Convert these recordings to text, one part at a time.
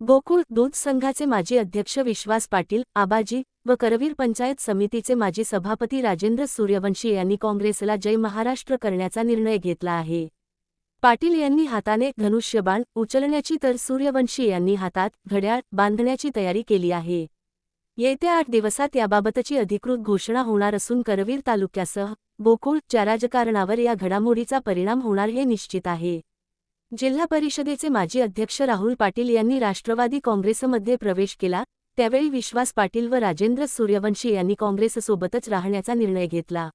गोकुळ दूध संघाचे माजी अध्यक्ष विश्वास पाटील आबाजी व करवीर पंचायत समितीचे माजी सभापती राजेंद्र सूर्यवंशी यांनी काँग्रेसला जय महाराष्ट्र करण्याचा निर्णय घेतला आहे. पाटील यांनी हाताने धनुष्यबाण उचलण्याची तर सूर्यवंशी यांनी हातात घड्याळ बांधण्याची तयारी केली आहे. येत्या आठ दिवसात याबाबतची अधिकृत घोषणा होणार असून करवीर तालुक्यासह गोकुळच्या राजकारणावर या घडामोडीचा परिणाम होणार हे निश्चित आहे. जिल्हा परिषदेचे माजी अध्यक्ष राहुल पाटील यांनी राष्ट्रवादी काँग्रेसमध्ये प्रवेश केला. त्यावेळी विश्वास पाटील व राजेंद्र सूर्यवंशी यांनी काँग्रेससोबतच राहण्याचा निर्णय घेतला.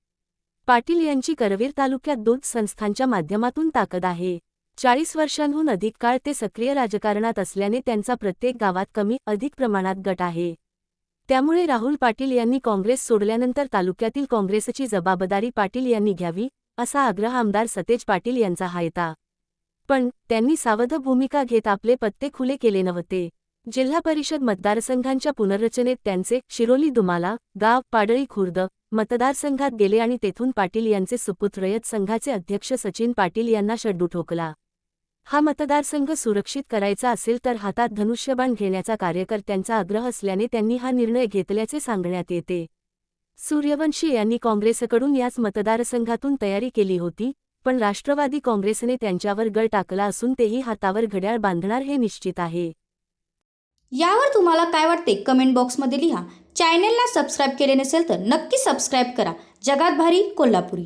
पाटील यांची करवीर तालुक्यात दूध संस्थांच्या माध्यमातून ताकद आहे. चाळीस वर्षांहून अधिक काळ ते सक्रिय राजकारणात असल्याने त्यांचा प्रत्येक गावात कमी अधिक प्रमाणात गट आहे. त्यामुळे राहुल पाटील यांनी काँग्रेस सोडल्यानंतर तालुक्यातील काँग्रेसची जबाबदारी पाटील यांनी घ्यावी असा आग्रह आमदार सतेज पाटील यांचा हायता पण त्यांनी सावध भूमिका घेत आपले पत्ते खुले केले नव्हते. जिल्हा परिषद मतदारसंघांच्या पुनर्रचनेत त्यांचे शिरोली दुमाला गाव पाडळी खुर्द मतदारसंघात गेले आणि तेथून पाटील यांचे सुपुत्रयत संघाचे अध्यक्ष सचिन पाटील यांना शड्डू ठोकला. हा मतदारसंघ सुरक्षित करायचा असेल तर हातात धनुष्यबाण घेण्याचा कार्यकर्त्यांचा आग्रह असल्याने त्यांनी हा निर्णय घेतल्याचे सांगण्यात येते. सूर्यवंशी यांनी काँग्रेसकडून याच मतदारसंघातून तयारी केली होती पण राष्ट्रवादी काँग्रेसने त्यांच्यावर गळ टाकला असून तेही हातावर घड्याळ बांधणार हे निश्चित आहे. यावर तुम्हाला काय वाटते? कमेंट बॉक्समध्ये लिहा. चॅनेलला सबस्क्राईब केले नसेल तर नक्की सबस्क्राईब करा. जगात भारी कोल्हापुरी.